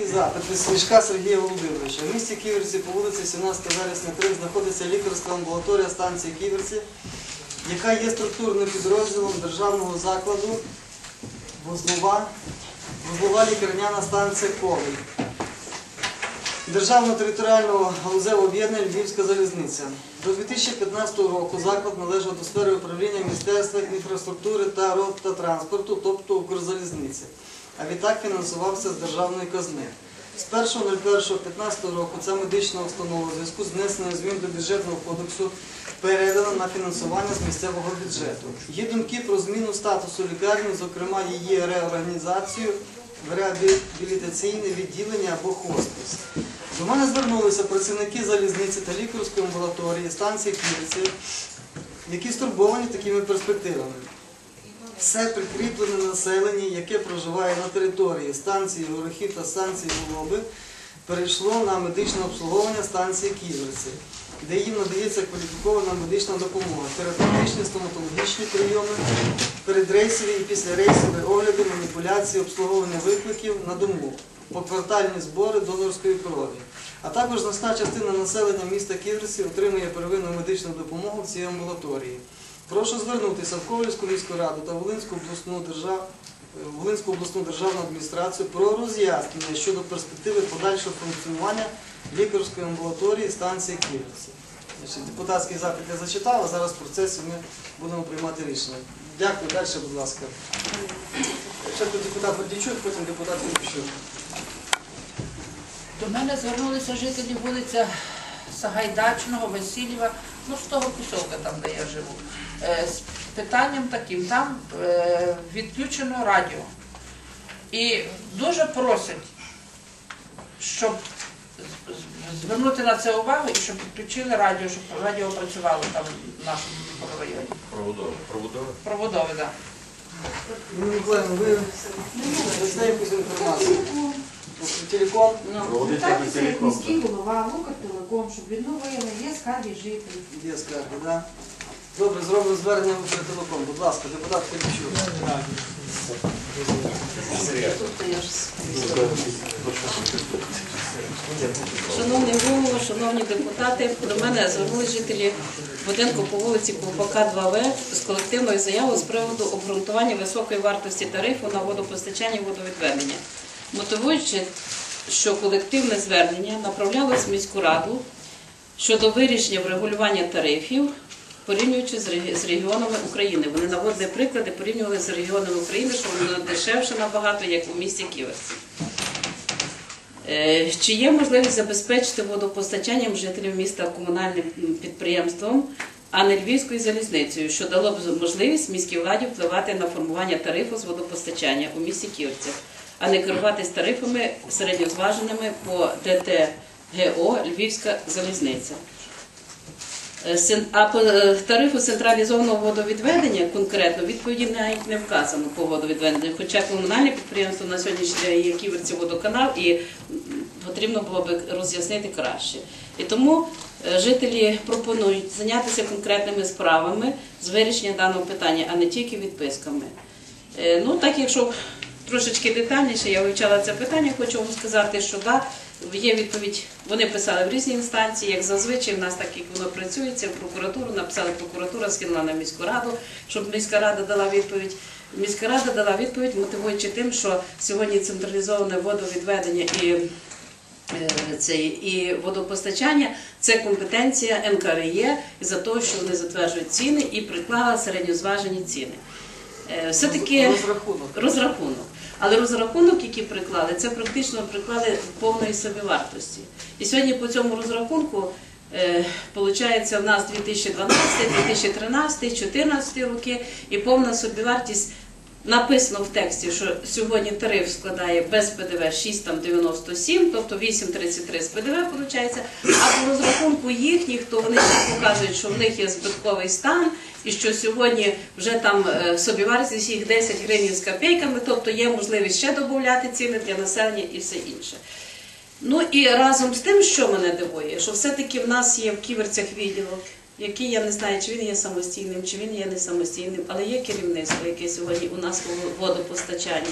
Запит від Слішка Сергія Володимировича. В місті Ківерці по вулиці 17 вересня 3 знаходиться лікарська амбулаторія станції Ківерці, яка є структурним підрозділом державного закладу вузлова, вузлова лікарняна станція Коваль. Державного територіального галузевого об'єднання Львівська залізниця. До 2015 року заклад належав до сфери управління Міністерства інфраструктури та транспорту, тобто Укрзалізниці, а відтак фінансувався з державної казни. З 1.01.15 року ця медична установа у зв'язку з внесенням змін до бюджетного кодексу передана на фінансування з місцевого бюджету. Є думки про зміну статусу лікарні, зокрема її реорганізацію в реабілітаційне відділення або хоспис. До мене звернулися працівники залізниці та лікарської амбулаторії станції Ківерці, які стурбовані такими перспективами. Все прикріплене населення, яке проживає на території станції Горохів та станції Голоби, перейшло на медичне обслуговування станції Ківерці, де їм надається кваліфікована медична допомога, терапевтичні стоматологічні прийоми, передрейсові і післярейсові огляди, маніпуляції, обслуговування викликів на дому, поквартальні збори донорської крові. А також значна частина населення міста Ківерці отримує первинну медичну допомогу в цій амбулаторії. Прошу звернутися в Ковальську міську раду та Волинську обласну, держав... е, Волинську обласну державну адміністрацію про роз'яснення щодо перспективи подальшого функціонування лікарської амбулаторії станції Ківерці. Депутатський запит я зачитав, а зараз в процесі ми будемо приймати рішення. Дякую, далі, будь ласка. Спочатку депутат Гордійчук, потім депутат Кирпичук. До мене звернулися жителі вулиця Сагайдачного, Васильєва, ну з того кусочка там, де я живу, з питанням таким, там е, відключено радіо. І дуже просять, щоб звернути на це увагу і щоб підключили радіо, щоб радіо працювало там в нашому мікрорайоні. Проводове. Проводове? Проводове, так. Ніна Миколаївна, ви дасте якусь інформацію? Телеком? Звертайтеся як міський голова, Лукартелеком, щоб відновили, є скарги жителів. Є скарги, так? Да? Добре, зробимо звернення в телеком. Будь ласка, депутат Кирпичук. Шановний голово, шановні депутати, до мене звернулись жителі будинку по вулиці Ковпака 2В з колективною заявою з приводу обґрунтування високої вартості тарифу на водопостачання і водовідведення, мотивуючи, що колективне звернення направлялось в міську раду щодо вирішення врегулювання тарифів, порівнюючи з регіонами України. Вони наводили приклади, порівнювали з регіонами України, що воно дешевше набагато, як у місті Ківерці. Е, Чи є можливість забезпечити водопостачанням жителів міста комунальним підприємством, а не Львівською залізницею, що дало б можливість міській владі впливати на формування тарифу з водопостачання у місті Ківерці, а не керуватись тарифами середньозваженими по ДТГО Львівська залізниця. Е, А по е, тарифу централізованого водовідведення конкретно відповіді навіть не вказано по водовідведенню, хоча комунальне підприємство на сьогоднішній день є Ківерці водоканал і потрібно було би роз'яснити краще. І тому е, жителі пропонують зайнятися конкретними справами з вирішення даного питання, а не тільки відписками. Ну так, якщо трошечки детальніше я вивчала це питання, хочу вам сказати, що да, є відповідь. Вони писали в різні інстанції, як зазвичай в нас так як воно працюється, в прокуратуру написали прокуратура, скинула на міську раду, щоб міська рада дала відповідь. Міська рада дала відповідь, мотивуючи тим, що сьогодні централізоване водовідведення і е, це і водопостачання це компетенція НКРЄ за того, що вони затверджують ціни і приклали середньозважені ціни. Е, Все-таки Розрахунок. розрахунок. Але розрахунок, який приклали, це практично приклали повної собівартості. І сьогодні по цьому розрахунку е, Получається, в нас 2012, 2013, 2014 роки і повна собівартість написано в тексті, що сьогодні тариф складає без ПДВ 6,97, тобто 8,33 з ПДВ виходить, а по розрахунку їхніх, то вони ще показують, що в них є збитковий стан, і що сьогодні вже там е, собівартість їх 10 гривень з копійками, тобто є можливість ще додати ціни для населення і все інше. Ну і разом з тим, що мене дивує, що все-таки в нас є в ківерцях відділок, який я не знаю, чи він є самостійним, чи він є не самостійним, але є керівництво, яке сьогодні у нас у водопостачанні.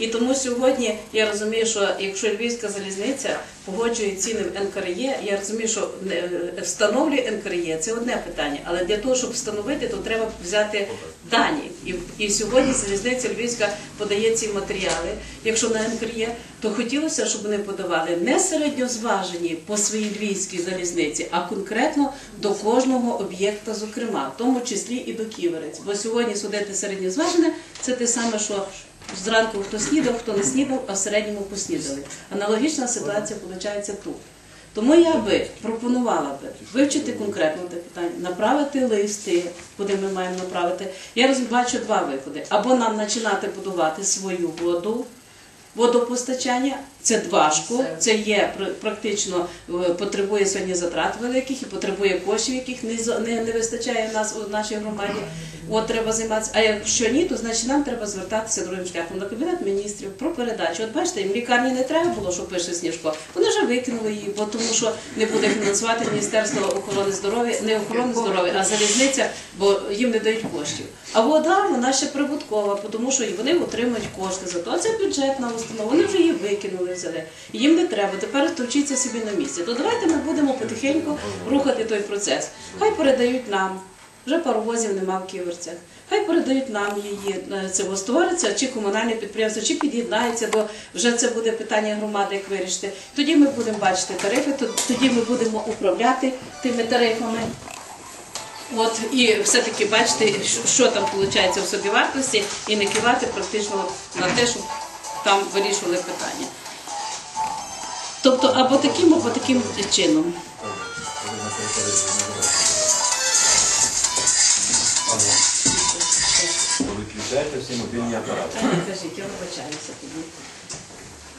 І тому сьогодні я розумію, що якщо Львівська залізниця погоджує ціни в НКРЄ, я розумію, що е, встановлює НКРЄ це одне питання, але для того, щоб встановити, то треба взяти дані. І, і сьогодні залізниця Львівська подає ці матеріали. Якщо на НКРЄ, то хотілося, щоб вони подавали не середньозважені по своїй львівській залізниці, а конкретно до кожного об'єкта, зокрема, в тому числі і до ківерець. Бо сьогодні судити середньозважене це те саме, що зранку хто снідав, хто не снідав, а в середньому поснідали. Аналогічна ситуація виходить тут. Тому я би пропонувала би вивчити конкретно те питання, направити листи, куди ми маємо направити. Я розбачу два виходи. Або нам починати будувати свою воду, водопостачання. Це важко, це є пр- практично е, потребує сьогодні затрат великих і потребує коштів, яких не, не, не вистачає в нас у нашій громаді. От треба займатися. А якщо ні, то значить нам треба звертатися другим шляхом на кабінет міністрів про передачу. От бачите, їм лікарні не треба було, що пише Сніжко. Вони вже викинули її, бо тому що не буде фінансувати Міністерство охорони здоров'я, не охорони здоров'я, а залізниця, бо їм не дають коштів. А вода вона ще прибуткова, тому що вони отримують кошти за то. А це бюджетна установа. Вони вже її викинули, взяли. Їм не треба. Тепер товчіться собі на місці. То давайте ми будемо потихеньку рухати той процес. Хай передають нам. Вже паровозів нема в ківерцях. Хай передають нам її. е, Це створиться, чи комунальне підприємство, чи під'єднається до вже це буде питання громади, як вирішити. Тоді ми будемо бачити тарифи, тоді ми будемо управляти тими тарифами. От і все-таки бачити, що- там виходить в собівартості, і не кивати практично на те, щоб там вирішували питання. Тобто або таким, або таким чином. Виключайте всі мобільні апарати. Та не кажіть, я вибачаюся тоді.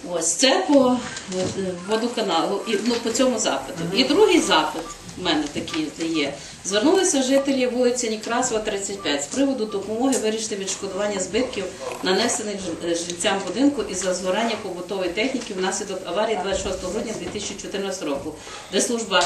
Ось це по е, водоканалу, і ну по цьому запиту. І другий запит мене такий є. Звернулися жителі вулиці Некрасова, 35 з приводу допомоги вирішити відшкодування збитків, нанесених е, жильцям будинку із-за згорання побутової техніки внаслідок аварії 26 грудня 2014 року, де служба,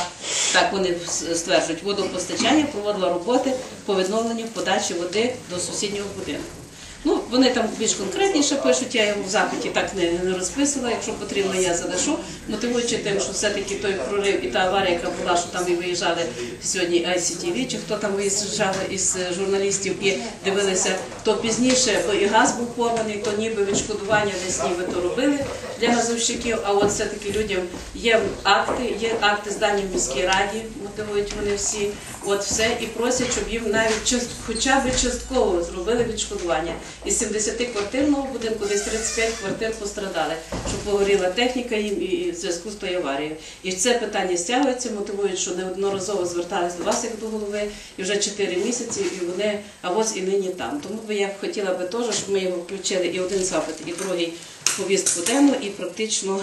так вони стверджують, водопостачання проводила роботи по відновленню подачі води до сусіднього будинку. Ну, вони там більш конкретніше пишуть, я його в запиті так не, не розписувала. Якщо потрібно, я залишу, мотивуючи тим, що все-таки той прорив і та аварія, яка була, що там і виїжджали сьогодні ICTV, чи хто там виїжджали із журналістів і дивилися, то пізніше бо і газ був порваний, то ніби відшкодування десь ніби то робили для газовщиків. А от все-таки людям є акти, є акти здані в міській раді, мотивують вони всі. От все і просять, щоб їм навіть част- хоча б частково зробили відшкодування. Із 70-квартирного будинку десь 35 квартир пострадали, щоб погоріла техніка їм і в зв'язку з тою аварією. І це питання стягується, мотивують, що неодноразово звертались до вас як до голови, і вже 4 місяці, і вони, а ось і нині там. Тому би я хотіла би теж, щоб ми його включили і один запит, і другий повістку денну, і практично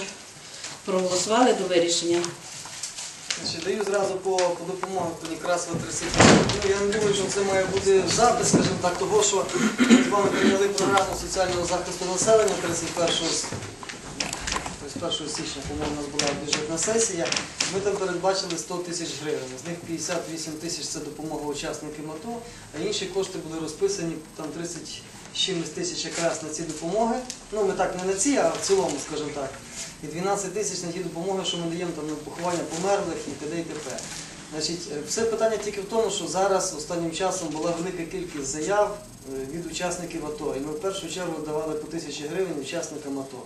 проголосували до вирішення. Значить, даю зразу по, по допомогу по Некрасова 35. Ну, я не думаю, що це має бути запис, скажімо так, того, що ми з вами прийняли програму соціального захисту населення 31 с- тобто 1 січня, по-моєму, у нас була бюджетна сесія. Ми там передбачили 100 тисяч гривень. З них 58 тисяч це допомога учасникам АТО, а інші кошти були розписані там 30 з чимось тисяч якраз на ці допомоги. Ну, ми так не на ці, а в цілому, скажімо так. І 12 тисяч на ті допомоги, що ми даємо там на поховання померлих і т.д. і т.п. Значить, е, все питання тільки в тому, що зараз останнім часом була велика кількість заяв е, від учасників АТО. І ми в першу чергу давали по тисячі гривень учасникам АТО.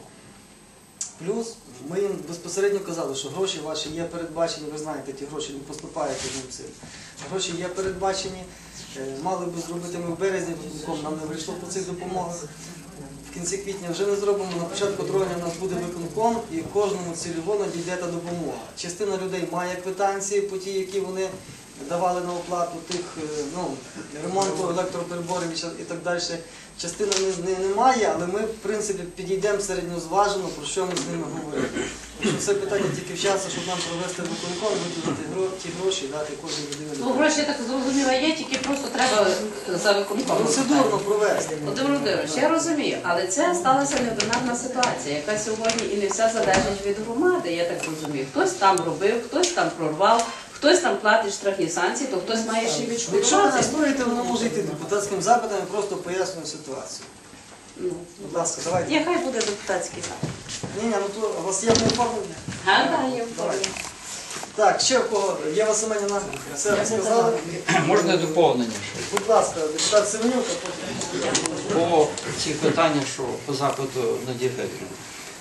Плюс ми їм безпосередньо казали, що гроші ваші є передбачені, ви знаєте, ті гроші не поступають одним цим. Гроші є передбачені, е, мали би зробити ми в березні, нам не вийшло по цих допомогах. В кінці квітня вже не зробимо, на початку травня у нас буде виконком і кожному цільово надійде та допомога. Частина людей має квитанції по ті, які вони давали на оплату тих е, ну, ремонту електропереборів і і так далі. Частина не, не, немає, але ми в принципі підійдемо середньозважено, про що ми з ними говоримо. Що Це питання тільки в часу, щоб нам провести виконком, виділити гро- ті гроші і дати кожній людині. Ну, гроші, я так зрозуміла, є, тільки просто треба за виконком. Процедурно провести. Володимир Володимирович, я розумію, але це сталася неоднорідна ситуація, яка сьогодні і не вся залежить від громади, я так розумію. Хтось там робив, хтось там прорвав, хтось там платить штрафні санкції, то хтось має ще Якщо ви відшкодувати. настоїте, воно може йти депутатським запитом, я просто пояснюю ситуацію. Ну, Будь ласка, давайте. Нехай буде депутатський. Ні, ні, ну то у вас є оформлення. А, да, є вправлення. Так, ще в кого? Єва Семенівна, все розказали. Можна доповнення? Будь ласка, депутат Семенюка, потім. по ці питання, що по запиту Надії Федорівни.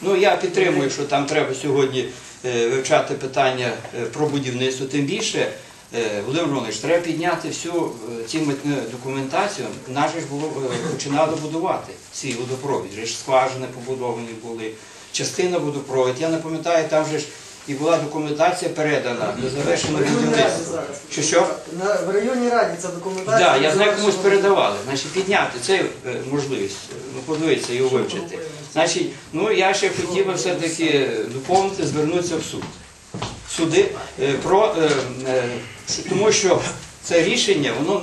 Ну я підтримую, що там треба сьогодні е, вивчати питання е, про будівництво. Тим більше, е, Володимир Володимирович, треба підняти всю цю митну документацію. Наше ж було починали будувати свій водопровід. Скважини побудовані були, частина водопровід. Я не пам'ятаю, там же ж і була документація передана раді будівництва. зараз. Що що? На, в районній раді ця документація. Так, я знаю, комусь передавали. Значить, підняти це е, можливість, ну подивитися і вивчити. Значить, ну я ще хотів би все-таки доповнити, звернутися в суд. Суди е, про е, е, тому що це рішення, воно,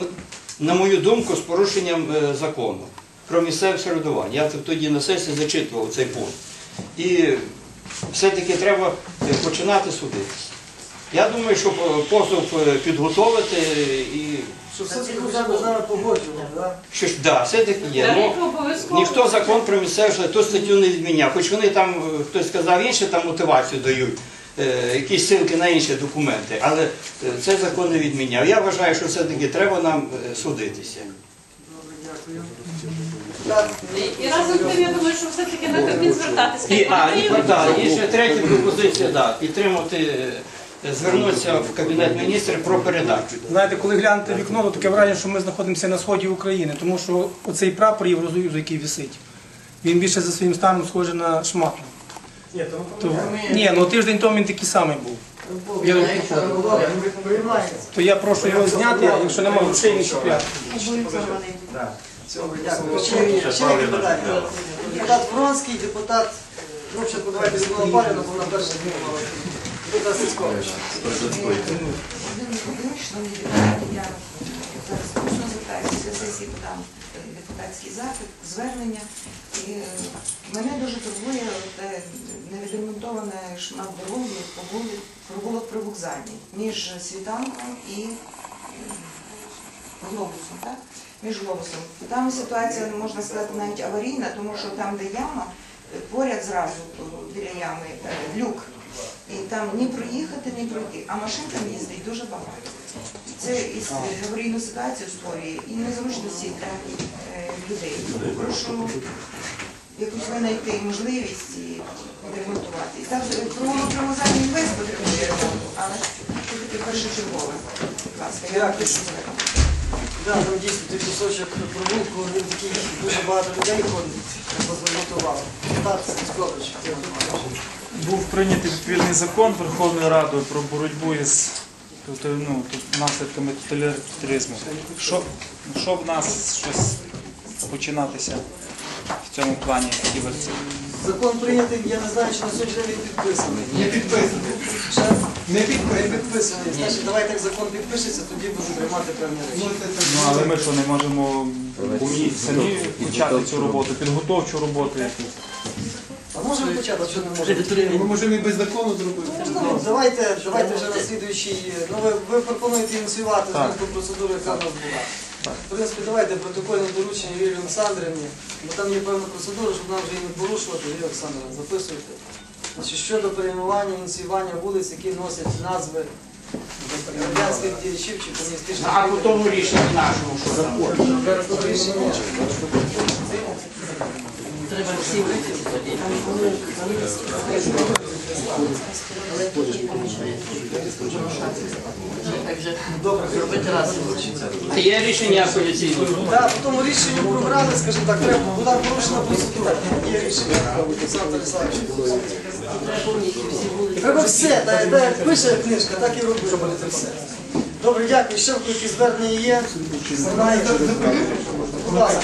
на мою думку, з порушенням е, закону про місцеве самоврядування. Я тоді на сесії зачитував цей пункт. І все-таки треба е, починати судитися. Я думаю, що е, позов е, підготовити і Щоб все-таки хоча б з нами так? що ж, да, все-таки є. Ну, ніхто закон про місцеве ту статтю не відміняв. Хоч вони там, хтось сказав, інше там мотивацію дають, е, якісь ссылки на інші документи, але е, цей закон не відміняв. Я вважаю, що все-таки треба нам судитися. Добре, дякую. І разом з тим, я думаю, що все-таки на Кабмін звертатися. І, а, і, Підтримують. і ще третя пропозиція, да, підтримати, е, звернутися в Кабінет міністрів про передачу. Знаєте, коли глянете вікно, то таке враження, що ми знаходимося на сході України, тому що оцей прапор Євросоюзу, який висить, він більше за своїм станом схожий на шматло. То, ні, ну тиждень тому він такий самий був. Я-. То я прошу його зняти, якщо немає грошей, не чіпляти. Дякую. Ще, ще які питання? Депутат Вронський, депутат, ну, ще давайте з одного паріна, бо на перший дні мали. Депутат Сицькович. Я зараз усно звертаюся після сесії подам е, депутатський запит, звернення. І мене дуже турбує те невідремонтоване шмат дороги по вулі- при вокзалі між світанком і глобусом, так? Між глобусом. Там ситуація, можна сказати, навіть аварійна, тому що там, де яма, е, поряд зразу е, біля ями е, люк. І там ні проїхати, ні пройти. А машин там їздить дуже багато. Це е, аварійну ситуацію створює і незручності для людей. Прошу якусь винайти можливість і ремонтувати. І так весь потребує але це таке першочергове. Будь ласка, я напишу Да, там дійсно той кусочок прогулку, він такий дуже багато людей ходить, треба увагу. Депутат Сицькович. Був прийнятий відповідний закон Верховною Радою про боротьбу із тут, ну, наслідками тоталітаризму. Що, що в нас щось починатися в цьому плані хотілося? Закон прийнятий, я не знаю, чи на сьогодні він підписаний. Не підписаний. Ще Не не підписаний. підписаний. Значить, давайте як закон підпишеться, тоді будемо приймати певні Ну, речі. це- Ну, але ми що не можемо самі, самі почати цю роботу, підготовчу роботу якусь. А можемо почати, що не можемо? Ми можемо і без закону зробити. Ну, давайте, давайте вже на слідуючий. Ну ви, ви пропонуєте ініціювати ту процедуру, яка в нас була. В принципі, давайте протокольне доручення Юрії Олександрівні, бо там є певна процедура, щоб нам вже її не порушувати. Юрія Олександрівна, записуйте. Значить, щодо перейменування, ініціювання вулиць, які носять назви радянських діячів чи комуністичних. А по тому рішенні нашому, що закон. рішення. Добре, Це є рішення апеляційного. Так, по тому рішенню програми, скажімо так, треба була порушена процедура. Є рішення Олександр Олександрович. Треба все, так, так, пише книжка, так і робити. Це все. Добре, дякую. Ще які звернення є. Будь ласка.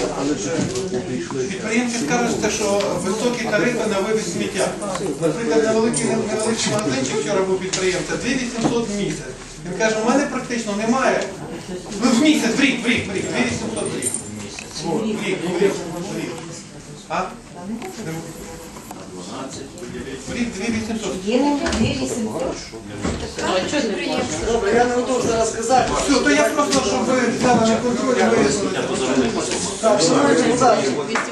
Підприємці скажуть, що високі тарифи на вивіз сміття. Наприклад, невеликий невеличкий магазинчик вчора був підприємця, 2800 в місяць. Він каже, у мене практично немає. Ну, в місяць, в рік, в рік, в рік, 2800 в рік. В рік, в рік, в рік. А? В рік 2800. Є не 2800. Ну, а чого не можна? Добре, я не готов зараз сказати. Все, то я просто, щоб ви взяли на контроль і вияснили. Так, шановні депутати, 200